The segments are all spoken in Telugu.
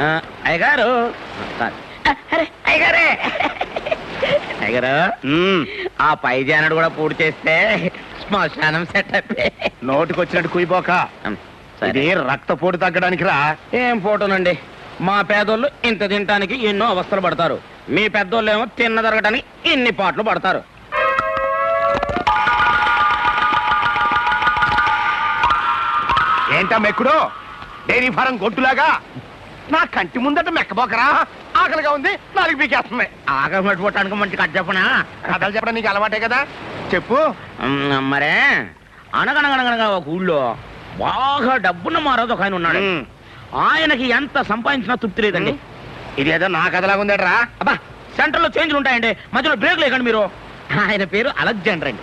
ఆ, అయ్యగారు. అయ్యగారే. అయ్యగారు. ఆ పై జానడు కూడా పూర్తి చేస్తే శ్మశానం సెటప్ నోటికొచ్చినట్టు కుయిపోక ఇది రక్తపోటు తగ్గడానికి రా. ఏం ఫోటోనండి మా పేదోళ్ళు ఇంత తినటానికి ఎన్నో అవస్థలు పడతారు. మీ పెద్దోళ్ళు ఏమో తిన్న జరగటానికి ఇన్ని పాటలు పడతారు. ఏంటా మెక్కుడు? డైరీ ఫారం గొట్టులాగా నా కంటి ముందట మెక్కబోకరా. ఆకలిగా ఉంది నాలుగు పీకేస్తుంది. ఆకలి పట్టుకోవటానికి మంచి కట్ చెప్పనా? కథలు చెప్పడం నీకు అలవాటే కదా. చెప్పు. మరే అనగనగనగనగా ఒక ఊళ్ళో బాగా డబ్బున్న మారోజు ఒక ఆయన ఉన్నాడు. ఆయనకి ఎంత సంపాదించినా తృప్తి లేదండి. ఇదేదో నా కథలాగా ఉందేట్రా. అబ్బా సెంటర్లో చేంజ్లు ఉంటాయండి. మధ్యలో బ్రేక్ లేకండి మీరు. ఆయన పేరు అలెగ్జాండర్ అండి.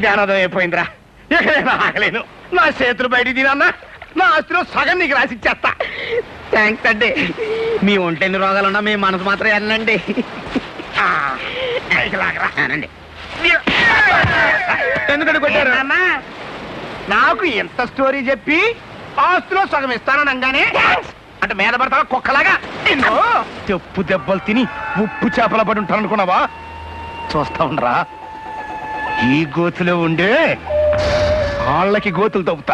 జ్ఞానోదయం అయిపోయిందిరా. ఇక నేను ఆగలేను. నా చేతులు బయట తినన్నా నా ఆస్తిలో సగం నీకు రాసిచ్చేస్తా థ్యాంక్స్ అండి. మీ ఒంటెన్ని రోగాలున్నా మీ మనసు మాత్రం వెళ్ళండి. అనండి. ఎందుకంటే కొట్టారు? నాకు ఎంత స్టోరీ చెప్పి ఆస్తిలో సగం ఇస్తాననగానే. అంటే మీద పడతావా కుక్కలాగా. చెప్పు దెబ్బలు తిని ఉప్పు చేపల పడి ఉంటాను అనుకున్నావా చూస్తా ఉండరా. ఈ గోతులో ఉండే వాళ్ళకి గోతులు తవ్వుతా.